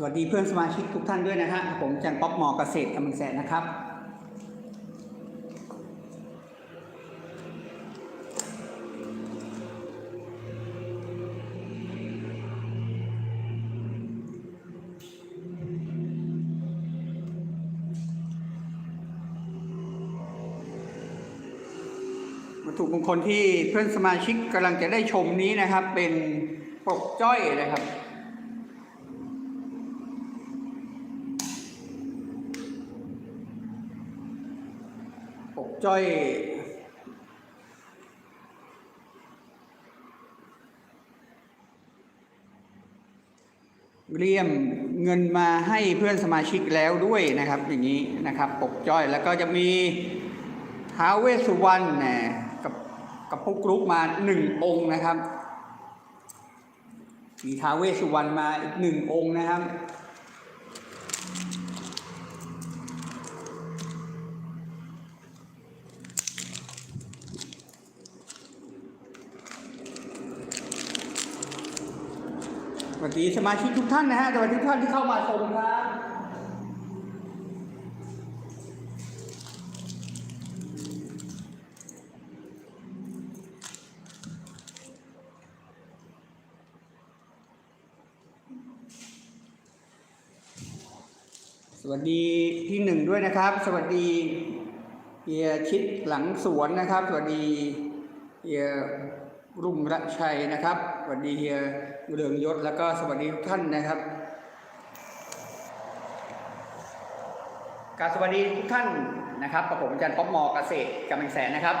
สวัสดีเพื่อนสมาชิกทุกท่านด้วยนะฮะ ผมจันป๊อปมอเกษตรกำลังแสนนะครับ วัตถุมงคลที่เพื่อนสมาชิกกำลังจะได้ชมนี้นะครับ เป็นปกจ้อยนะครับ จ้อยเรียมเงินมาให้เพื่อนสมาชิกแล้วด้วยนะครับ อย่างนี้นะครับปกจ้อยแล้วก็จะมีท้าวเวสุวรรณนะกับกับพวกกรุ๊ปมาหนึ่งองค์นะครับ มีท้าวเวสุวรรณมาอีกหนึ่งองค์นะครับ ดีสมาชิกทุกท่านนะฮะสวัสดีทุกท่านที่เข้ามาชมครับสวัสดีพี่หนึ่งด้วยนะครับ สวัสดีเฮียชิดหลังสวนนะครับ สวัสดีเฮียรุ่งระชัยนะครับ สวัสดีเฮีย เรืองยศแล้วก็สวัสดีทุกท่านนะครับ การสวัสดีทุกท่านนะครับกับผมอาจารย์ป๊อปมอเกษตรกำแพงแสนนะครับ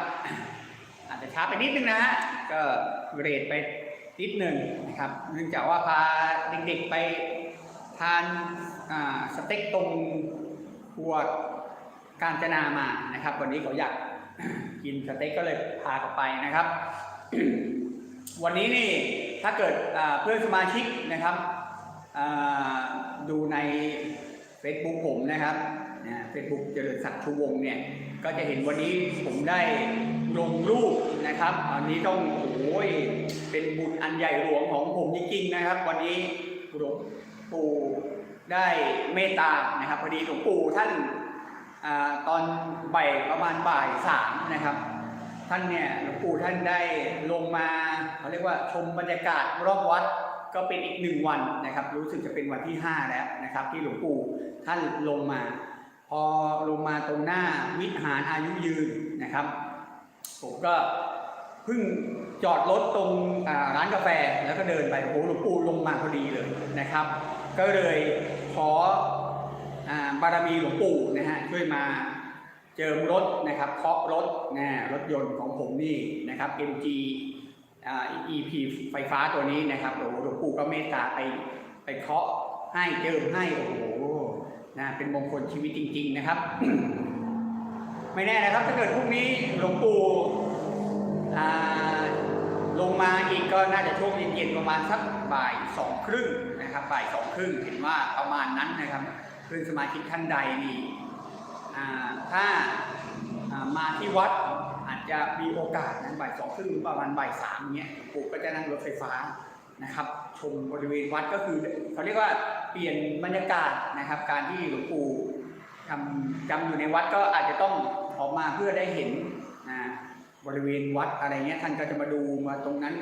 อาจจะช้าไปนิดนึงนะฮะก็เรทไปนิดหนึ่งนะครับเนื่องจากว่าพาเด็กๆไปทานสเต็กตรงครัวการจนามานะครับ วันนี้เขาอยากกินสเต็กก็เลยพาเขาไปนะครับ วันนี้นี่ ถ้าเกิดเพื่อนสมาชิกนะครับดูใน Facebook ผมนะครับเฟซบุ๊กเจริญศักดิ์ชูวงเนี่ยก็จะเห็นวันนี้ผมได้ลงรูปนะครับอันนี้ต้องโอ้ยเป็นบุญอันใหญ่หลวงของผมจริงๆนะครับ วันนี้หลวงปู่ได้เมตตานะครับพอดีหลวงปู่ท่านอตอนบ่ายประมาณบ่ายสามนะครับ ท่านเนี่ยหลวงปู่ท่านได้ลงมาเขาเรียกว่าชมบรรยากาศรอบวัดก็เป็นอีกหนึ่งวันนะครับ รู้สึกจะเป็นวันที่ 5 แล้วนะครับ ที่หลวงปู่ท่านลงมา พอลงมาตรงหน้าวิหารอายุยืนนะครับ ผมก็เพิ่งจอดรถตรงร้านกาแฟแล้วก็เดินไปโอ้โหหลวงปู่ลงมาพอดีเลยนะครับ ก็เลยขออบารมีหลวงปู่นะฮะช่วยมา เจิมรถนะครับเคาะรถนะรถยนต์ของผมนี่นะครับ MG EP ไฟฟ้าตัวนี้นะครับโอ้โหหลวงปู่ก็เมตตาไปไปเคาะให้เจิมให้โอ้โหนะเป็นมงคลชีวิตจริง ๆนะครับ ไม่แน่นะครับ ถ้าเกิดพรุ่งนี้หลวงปู่ลงมาอีกก็น่าจะช่วงเย็นๆประมาณสักบ่ายสองครึ่งนะครับบ่ายสองครึ่งเห็นว่าประมาณนั้นนะครับเพื่อนสมาชิกท่านใดนี่ ถ้ามาที่วัดอาจจะมีโอกาสนบ่ายสองครึ่งหรือประมาณบ่ายสามเนี้ยหลวงปู่ก็จะนั่งรถไฟฟ้านะครับ ชมบริเวณวัดก็คือเขาเรียกว่าเปลี่ยนบรรยากาศนะครับ การที่หลวงปู่ทำจำอยู่ในวัดก็อาจจะต้องออกมาเพื่อได้เห็นนะบริเวณวัดอะไรเงี้ยท่านก็จะมาดูมาตรงนั้น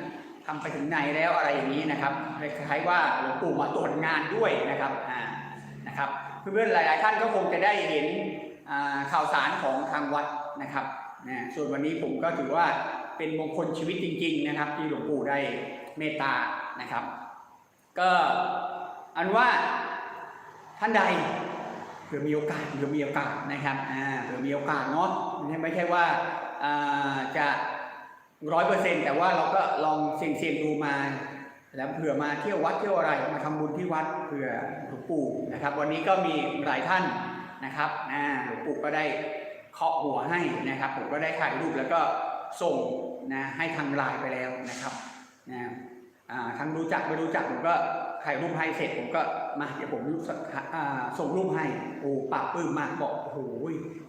ทำไปถึงไหนแล้วอะไรอย่างนี้นะครับคล้ายๆว่าหลวงปู่มาตรวจงานด้วยนะครับอ่านะครับเพื่อนๆหลาย ๆ ท่านก็คงจะได้เห็น ข่าวสารของทางวัดนะครับนะส่วนวันนี้ผมก็ถือว่าเป็นมงคลชีวิตจริง ๆ นะครับ ที่หลวงปู่ได้เมตตานะครับ ก็อันว่าท่านใดเผื่อมีโอกาสเผื่อมีโอกาสนะครับเผื่อมีโอกาสเนาะไม่ใช่ว่าอ่าจะร้อยเปอร์เซ็นต์แต่ว่าเราก็ลองเสี่ยงๆดูมา แล้วเผื่อมาเที่ยววัดเที่ยวอะไรมาทำบุญที่วัดเผื่อหลวงปู่นะครับ วันนี้ก็มีหลายท่าน นะครับหลวงปู่ก็ได้เคาะหัวให้นะครับ ผมก็ได้ถ่ายรูปแล้วก็ส่งนะให้ทางไลน์ไปแล้วนะครับนะอ่าทางรู้จักไม่รู้จักผมก็ถ่ายรูปให้เสร็จผมก็มาเดี๋ยวผมอ่ส่งรูปให้โอ้ปากปื้มมากบอกโอ้โห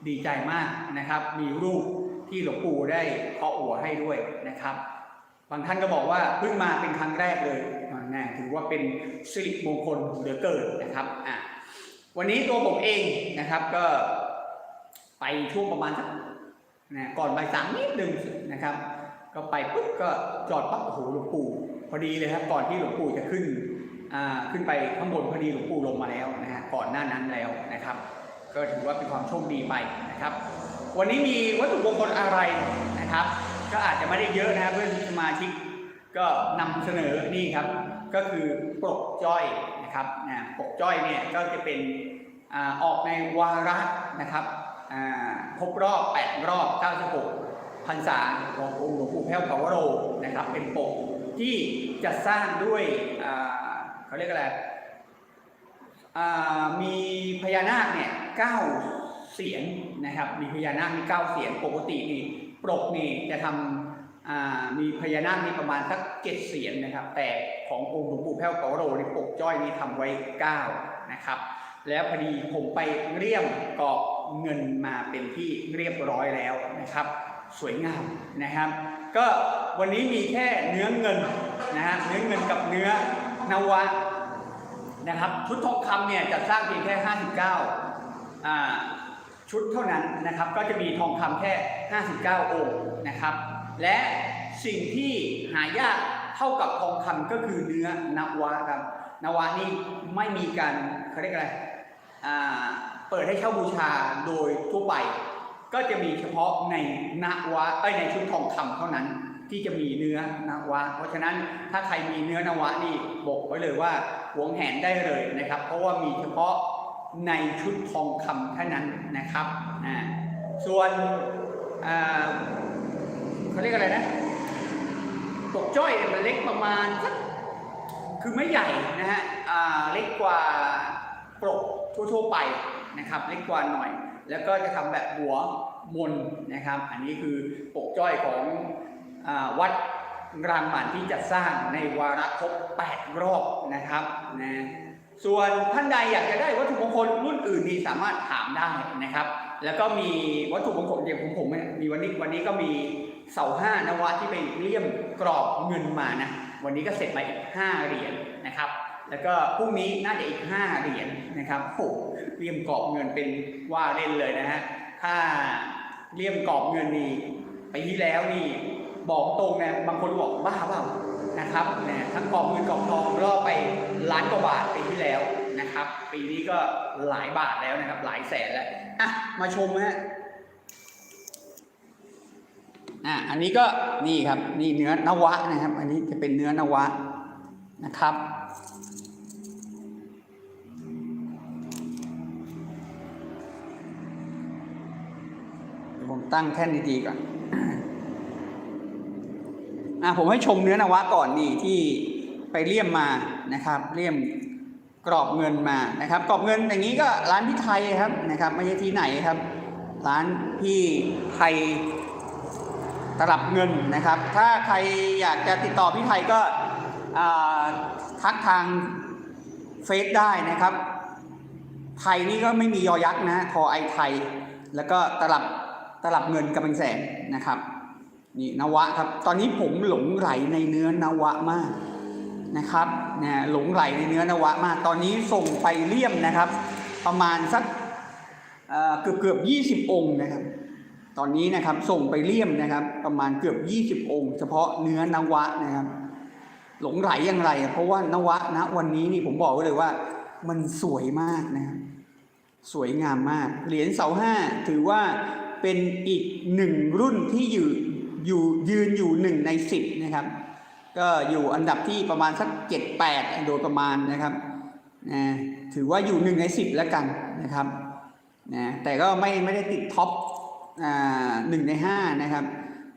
ดีใจมากนะครับ มีรูปที่หลวงปู่ได้เคาะหัวให้ด้วยนะครับบางท่านก็บอกว่าเพิ่งมาเป็นครั้งแรกเลยนะถือว่าเป็นสิริมงคลเหลือเกินนะครับอะ วันนี้ตัวผมเองนะครับก็ไปช่วงประมาณสักนะก่อนบ่ายสามนิดนึงนะครับ ก็ไปปุ๊บก็จอดปั๊บโอ้โหหลวงปู่พอดีเลยครับก่อนที่หลวงปู่จะขึ้นอ่าขึ้นไปข้างบนพอดีหลวงปู่ลงมาแล้วนะฮะก่อนหน้านั้นแล้วนะครับ ก็ถือว่าเป็นความโชคดีไปนะครับ วันนี้มีวัตถุมงคลอะไรนะครับ ก็อาจจะไม่ได้เยอะนะครับเพื่อนสมาชิกก็นำเสนอนี่ครับ ก็คือปลกจ้อย นะครับปกจ้อยเนี่ยก็จะเป็นออกในวาระนะครับอ่าครบรอบ 8 รอบ 96พรรษาขององค์หลวงปู่แพ้วเผาวโรนะครับ เป็นปกที่จะสร้างด้วยเขาเรียกอะไรมีพญานาคเนี่ยเก้าเสียนนะครับ มีพญานาคมีเก้าเสียนปกตินี่ปกนี่จะทำอ่า มีพญานาคมีประมาณสักเจ็ดเสียนนะครับ แต่ขององค์หลวงปู่แพ้วเกาโรในปกจ้อยนี่ทำไว้เก้านะครับ แล้วพอดีผมไปเรียมกรอบเงินมาเป็นที่เรียบร้อยแล้วนะครับ สวยงามนะครับ ก็วันนี้มีแค่เนื้อเงินนะฮะเนื้อเงินกับเนื้อนวะนะครับชุดทองคำเนี่ยจะสร้างเพียงแค่ 59อ่าชุดเท่านั้นนะครับ ก็จะมีทองคำแค่ 59 องค์นะครับ และสิ่งที่หายากเท่ากับทองคำก็คือเนื้อนวะครับนวะนี่ไม่มีการเขาเรียกอะไรเปิดให้เช่าบูชาโดยทั่วไป ก็จะมีเฉพาะในนวะเอ้ยในชุดทองคำเท่านั้นที่จะมีเนื้อนวะ เพราะฉะนั้นถ้าใครมีเนื้อนวะนี่บอกไว้เลยว่าหวงแหนได้เลยนะครับ เพราะว่ามีเฉพาะในชุดทองคำเท่านั้นนะครับอ่าส่วนอ่า เขาเรียกอะไรนะปกจ้อยมันเล็กประมาณสักคือไม่ใหญ่นะฮะอ่าเล็กกว่าปกทั่วๆไปนะครับ เล็กกว่าหน่อย แล้วก็จะทำแบบหัวมนนะครับ อันนี้คือปกจ้อยของอวัดรางหมันที่จะสร้างในวาระครบ 8 รอบนะครับนะส่วนท่านใดอยากจะได้วัตถุมงคลรุ่นอื่นนี่สามารถถามได้นะครับ แล้วก็มีวัตถุมงคลอย่างผมผมมีวันนี้วันนี้ก็มี เสาห้านวะที่ไปเลี่ยมกรอบเงินมานะ วันนี้ก็เสร็จมาอีก 5 เหรียญนะครับ แล้วก็พรุ่งนี้น่าจะอีก 5 เหรียญนะครับโอ้เลี่ยมกรอบเงินเป็นว่าเล่นเลยนะฮะถ้าเลี่ยมกรอบเงินนี่ไปที่แล้วนี่บอกตรงนะบางคนบอกบ้าเปล่านะครับนะทั้งกรอบเงินกรอบทองล่อไปล้านกว่าบาทปีที่แล้วนะครับ ปีนี้ก็หลายบาทแล้วนะครับ หลายแสนแล้วอะมาชมฮะ อะอันนี้ก็นี่ครับนี่เนื้อนวะนะครับ อันนี้จะเป็นเนื้อนวะนะครับ ผมตั้งแท่นดีๆก่อนอะผมให้ชมเนื้อนวะก่อนนี่ที่ไปเลี่ยมมานะครับเลี่ยมกรอบเงินมานะครับ กรอบเงินอย่างนี้ก็ร้านพี่ไทยครับนะครับ ไม่ใช่ที่ไหนครับ ร้านพี่ไทย ตลับเงินนะครับ ถ้าใครอยากจะติดต่อพี่ไทยก็ทักทางเฟซได้นะครับ ไทยนี่ก็ไม่มียอยักษ์นะทอไอไทย แล้วก็ตลับตลับเงินกำลังแสนนะครับนี่นวะครับ ตอนนี้ผมหลงไหลในเนื้อนวะมากนะครับเนี่ยหลงไหลในเนื้อนวะมาก ตอนนี้ส่งไปเลี่ยมนะครับ ประมาณสักเอ่อเกือบเกือบยี่สิบองค์นะครับ ตอนนี้นะครับส่งไปเลี่ยมนะครับ ประมาณเกือบยี่สิบองค์ เฉพาะเนื้อนวะนะครับ หลงไหลอย่างไร เพราะว่านวะนะวันนี้นี่ผมบอกไว้เลยว่ามันสวยมากนะครับสวยงามมาก เหรียญเสาห้าถือว่าเป็นอีกหนึ่งรุ่นที่อยู่อยู่ยืนอยู่หนึ่งในสิบนะครับ ก็อยู่อันดับที่ประมาณสักเจ็ดแปดโดยประมาณนะครับนะถือว่าอยู่หนึ่งในสิบแล้วกันนะครับนะแต่ก็ไม่ไม่ได้ติดท็อป หนึ่งในห้านะครับ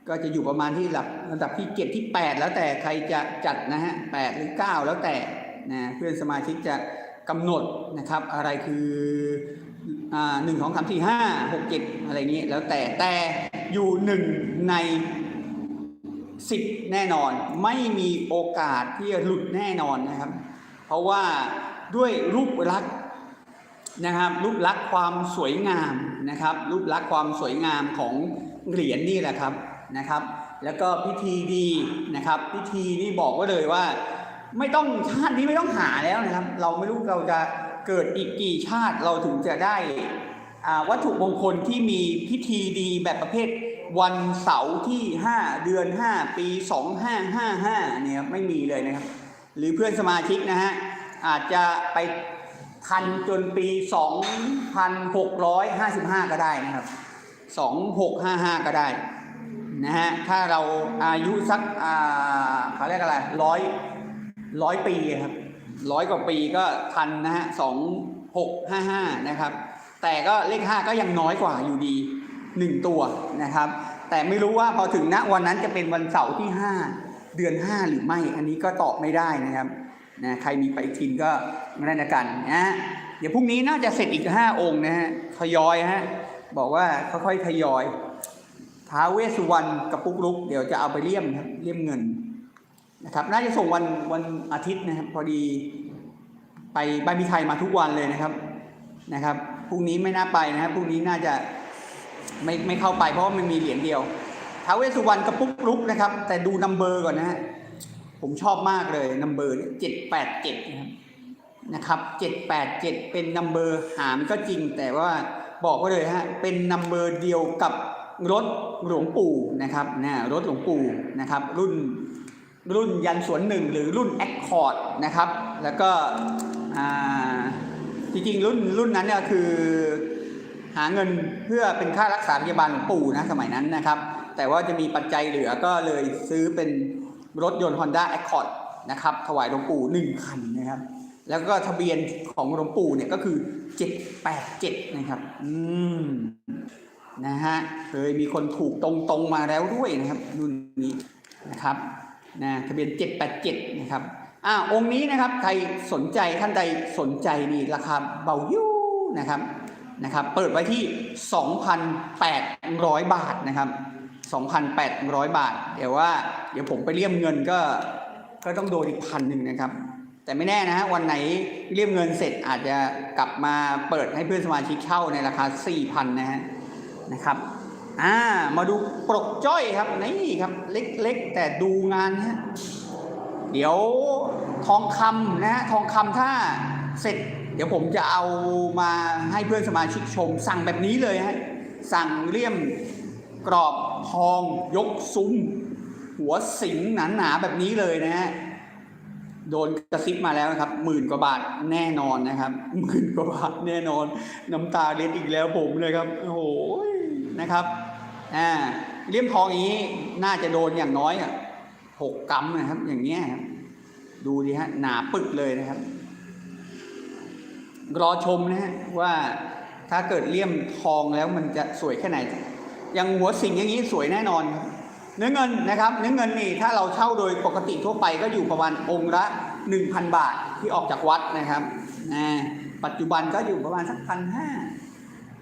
ก็จะอยู่ประมาณที่หลักระดับที่เจ็ดที่แปดแล้วแต่ใครจะจัดนะฮะแปดหรือเก้าแล้วแต่นะเพื่อนสมาชิกจะกำหนดนะครับ อะไรคืออ่าหนึ่งสองสามสี่ห้าหกเจ็ดอะไรนี้แล้วแต่แต่อยู่หนึ่งในสิบแน่นอนไม่มีโอกาสที่จะหลุดแน่นอนนะครับ เพราะว่าด้วยรูปลักษณ์ นะครับรูปลักษณ์ความสวยงามนะครับ รูปลักษณ์ความสวยงามของเหรียญนี่แหละครับนะครับ แล้วก็พิธีดีนะครับ พิธีนี่บอกไว้เลยว่า ไม่ต้องชาตินี้ไม่ต้องหาแล้วนะครับ เราไม่รู้เราจะเกิดอีกกี่ชาติเราถึงจะได้อ่าวัตถุมงคลที่มีพิธีดีแบบประเภทวันเสาร์ที่ 5 เดือน 5 ปี 2555เนี่ยครับไม่มีเลยนะครับ หรือเพื่อนสมาชิกนะฮะอาจจะไป ทันจนปี 2655 ก็ได้นะครับ 2655 ก็ได้นะฮะถ้าเราอายุสักอ่าเขาเรียกอะไรร้อยร้อยปีครับร้อยกว่าปีก็ทันนะฮะ2655นะครับ แต่ก็เลข5ก็ยังน้อยกว่าอยู่ดี1ตัวนะครับ แต่ไม่รู้ว่าพอถึงณวันนั้นจะเป็นวันเสาร์ที่5เดือน5หรือไม่ อันนี้ก็ตอบไม่ได้นะครับ นะใครมีไปฏิทินก็นั่นนะกันนะฮะเดี๋ยวพรุ่งนี้น่าจะเสร็จอีก 5 องค์นะฮะทยอยฮะบอกว่าค่อยๆทยอยท้าเวสุวรรณกับปุ๊กลุก เดี๋ยวจะเอาไปเลี่ยมครับเลี่ยมเงินนะครับ น่าจะส่งวันวันอาทิตย์นะครับ พอดีไปบ้านพิไทยมาทุกวันเลยนะครับนะครับพรุ่งนี้ไม่น่าไปนะครับพรุ่งนี้น่าจะไม่ไม่เข้าไปเพราะว่ามันมีเหรียญเดียวท้าเวสสุวรรณกับปุ๊กลุกนะครับ แต่ดูนัมเบอร์ก่อนนะฮะ ผมชอบมากเลยนัมเบอร์เจ็ดแปดเจ็ดนะครับเจ็ดแปดเจ็ดเป็นนัมเบอร์หารก็จริงแต่ว่าบอกไว้เลยฮะเป็นนัมเบอร์เดียวกับรถหลวงปู่นะครับนะรถหลวงปู่นะครับรุ่นรุ่นยันสวนหนึ่งหรือรุ่น Accord นะครับ แล้วก็อ่จริงๆรุ่นรุ่นนั้นเนี่ยคือหาเงินเพื่อเป็นค่ารักษาพยาบาลหลวงปู่นะสมัยนั้นนะครับ แต่ว่าจะมีปัจจัยเหลือก็เลยซื้อเป็น รถยนต์ Honda Accord นะครับถวายหลวงปู่หนึ่งคันนะครับ แล้วก็ทะเบียนของหลวงปู่เนี่ยก็คือ 787 นะครับ อืมนะฮะเคยมีคนถูกตรงๆมาแล้วด้วยนะครับรุ่นนี้นะครับนะทะเบียน 787 นะครับอ่าองค์นี้นะครับใครสนใจท่านใดสนใจนี่ราคาเบายู่นะครับนะครับ เปิดไว้ที่ 2,800 บาทนะครับ 2,800 บาท เดี๋ยวว่า เดี๋ยวผมไปเลี่ยมเงินก็ก็ต้องโดนอีกพันหนึ่งนะครับ แต่ไม่แน่นะฮะวันไหนเลี่ยมเงินเสร็จอาจจะกลับมาเปิดให้เพื่อนสมาชิกเช่าในราคา 4,000 นะฮะนะครับอ่ามาดูปลกจ้อยครับนี่ครับ เล็กๆ แต่ดูงานนะฮะเดี๋ยวทองคำนะฮะทองคำถ้าเสร็จ เดี๋ยวผมจะเอามาให้เพื่อนสมาชิกชม สั่งแบบนี้เลยฮะสั่งเลี่ยมกรอบ ทองยกซุ้ม หัวสิงหนาๆแบบนี้เลยนะฮะโดนกระซิบมาแล้วนะครับหมื่นกว่าบาทแน่นอนนะครับหมื่นกว่าบาทแน่นอน น้ำตาเล็ดอีกแล้วผมเลยครับโอ้โหนะครับอ่าเลี่ยมทองอย่างนี้น่าจะโดนอย่างน้อยหกกรัมนะครับ อย่างเงี้ยครับดูดิฮะหนาปึกเลยนะครับ รอชมนะฮะว่าถ้าเกิดเลี่ยมทองแล้วมันจะสวยแค่ไหน อย่างหัวสิงอย่างนี้สวยแน่นอนครับเนื้อเงินนะครับเนื้อเงินนี่ถ้าเราเช่าโดยปกติทั่วไปก็อยู่ประมาณองค์ละ 1,000 บาทที่ออกจากวัดนะครับปัจจุบันก็อยู่ประมาณสักพันห้า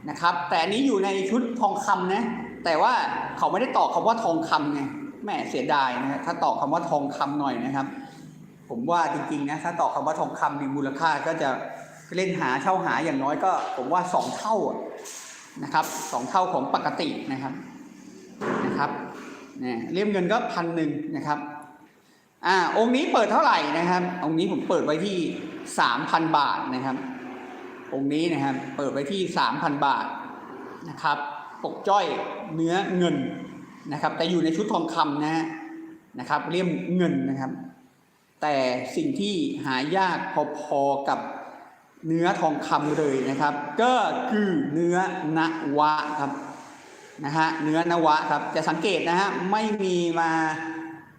นะครับแต่อันนี้อยู่ในชุดทองคำนะแต่ว่าเขาไม่ได้ตอกคำว่าทองคำไงแหม่เสียดายนะถ้าตอกคำว่าทองคำหน่อยนะครับ ผมว่าจริงๆนะถ้าตอกคำว่าทองคำนี่มูลค่าก็จะเล่นหาเช่าหาอย่างน้อยก็ ผมว่าสองเท่า นะครับสองเท่าของปกตินะครับนะครับเนี่ยเลี่ยมเงินก็พันหนึ่งนะครับอ่าองค์นี้เปิดเท่าไหร่นะครับ องค์นี้ผมเปิดไว้ที่สามพันบาทนะครับ องค์นี้นะครับเปิดไว้ที่สามพันบาทนะครับปกจ้อยเนื้อเงินนะครับ แต่อยู่ในชุดทองคำนะฮะนะครับเลี่ยมเงินนะครับ แต่สิ่งที่หายากพอๆกับ เนื้อทองคำเลยนะครับ ก็คือเนื้อนวะครับนะฮะเนื้อนวะครับจะสังเกตนะฮะไม่มีมา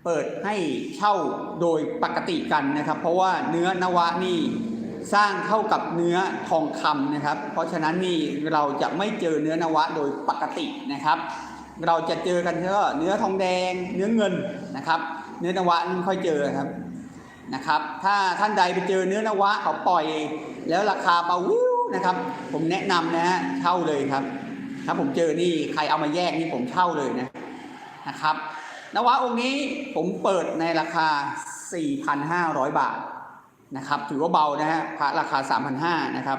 เปิดให้เช่าโดยปกติกันนะครับ เพราะว่าเนื้อนวะนี่สร้างเท่ากับเนื้อทองคำนะครับ เพราะฉะนั้นนี่เราจะไม่เจอเนื้อนวะโดยปกตินะครับ เราจะเจอกันแค่เนื้อทองแดง เนื้อเงินนะครับ เนื้อนวะนี่ค่อยเจอครับนะครับ ถ้าท่านใดไปเจอเนื้อนวะเขาปล่อย แล้วราคาเบาวิวนะครับ ผมแนะนำนะฮะเช่าเลยครับ ถ้าผมเจอนี่ใครเอามาแยกนี่ผมเช่าเลยนะนะครับนวะองค์นี้ผมเปิดในราคา 4,500 บาทนะครับ ถือว่าเบานะฮะพระราคา 3,500นะครับ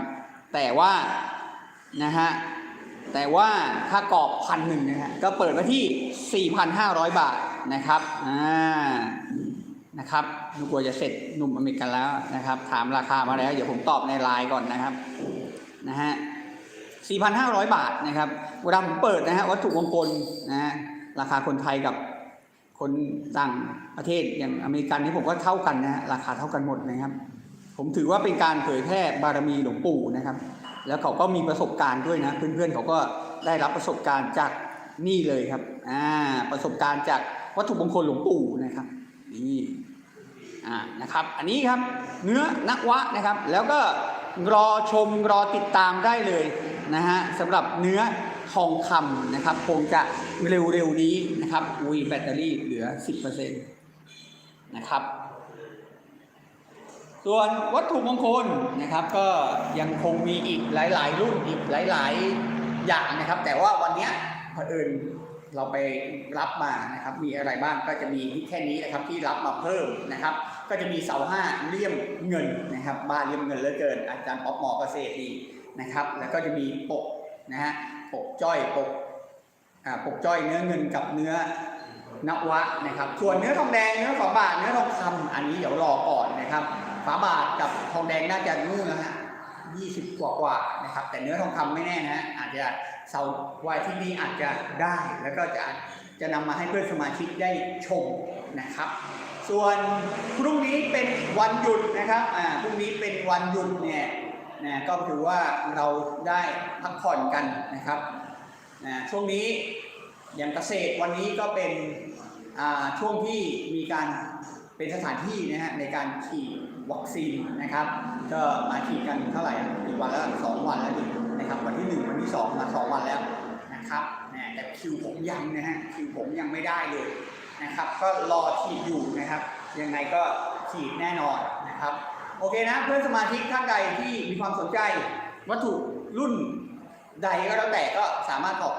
แต่ว่านะฮะแต่ว่าถ้ากรอบพันหนึ่งนะฮะก็เปิดไว้ที่ 4,500 บาทนะครับอ่า นะครับนึกว่าจะเสร็จหนุ่มอเมริกันแล้วนะครับ ถามราคามาแล้ว เดี๋ยวผมตอบในไลน์ก่อนนะครับนะฮะ4,500 บาทนะครับเวลาผมเปิดนะฮะวัตถุมงคลนะฮะราคาคนไทยกับคนต่างประเทศอย่างอเมริกันนี่ผมก็เท่ากันนะฮะราคาเท่ากันหมดนะครับ ผมถือว่าเป็นการเผยแพร่บารมีหลวงปู่นะครับ แล้วเขาก็มีประสบการณ์ด้วยนะ เพื่อนๆเขาก็ได้รับประสบการณ์จากนี่เลยครับอ่าประสบการณ์จากวัตถุมงคลหลวงปู่นะครับนี่ อ่านะครับ อันนี้ครับเนื้อนักวะนะครับ แล้วก็รอชมรอติดตามได้เลยนะฮะสำหรับเนื้อทองคำนะครับ คงจะเร็วๆนี้นะครับอุ้ยแบตเตอรี่เหลือ 10%นะครับ ส่วนวัตถุมงคลนะครับ ก็ยังคงมีอีกหลาย ๆ รุ่นอีกหลาย ๆ อย่างนะครับ แต่ว่าวันนี้เผอิญ เราไปรับมานะครับ มีอะไรบ้างก็จะมีแค่นี้นะครับที่รับมาเพิ่มนะครับ ก็จะมีเสาห้าเลี่ยมเงินนะครับบ้านเลี่ยมเงินเหลือเกิน อาจารย์ป๊อปหมอเกษตรดีนะครับ แล้วก็จะมีปกนะฮะปกจ้อยปกอ่าปกจ้อยเนื้อเงินกับเนื้อนวะนะครับ ส่วนเนื้อทองแดงเนื้อฝาบาทเนื้อทองคำอันนี้เดี๋ยวรอก่อนนะครับฝาบาทกับทองแดงน่าจะนู่นนะฮะ ยี่สิบกว่ากว่านะครับ แต่เนื้อทองคำไม่แน่นะฮะอาจจะเสาร์วันที่นี้อาจจะได้ แล้วก็จะจะนำมาให้เพื่อนสมาชิกได้ชมนะครับ ส่วนพรุ่งนี้เป็นวันหยุดนะครับอ่าพรุ่งนี้เป็นวันหยุดเนี่ยนะก็ถือว่าเราได้พักผ่อนกันนะครับนะช่วงนี้อย่างเกษตรวันนี้ก็เป็นอ่าช่วงที่มีการเป็นสถานที่นะฮะในการฉีด วัคซีนนะครับ ก็มาฉีดกันเท่าไหร่อะกี่วันแล้วสองวันแล้วดินะครับ วันที่หนึ่งวันที่สองมาสองวันแล้วนะครับนะแต่คิวผมยังนะฮะคิวผมยังไม่ได้เลยนะครับ ก็รอฉีดอยู่นะครับ ยังไงก็ฉีดแน่นอนนะครับ โอเคนะเพื่อนสมาชิกท่านใดที่มีความสนใจวัตถุรุ่นใดก็แล้วแต่ก็สามารถสอบ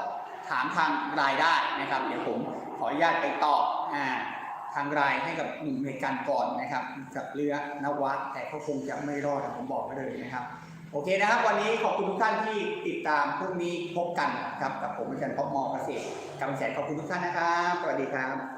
ถามทางรายได้นะครับ เดี๋ยวผมขออนุญาตไปตอบอ่า ทางรายให้กับหนุ่มเมการก่อนนะครับกับเรือนวัดแต่เขาคงจะไม่รอดผมบอกไปเลยนะครับ โอเคนะครับ วันนี้ขอบคุณทุกท่านที่ติดตามพรุ่งนี้พบกันครับกับผมอาจารย์ป๊อปมอเกษตรกำแสนขอบคุณทุกท่านนะครับสวัสดีครับ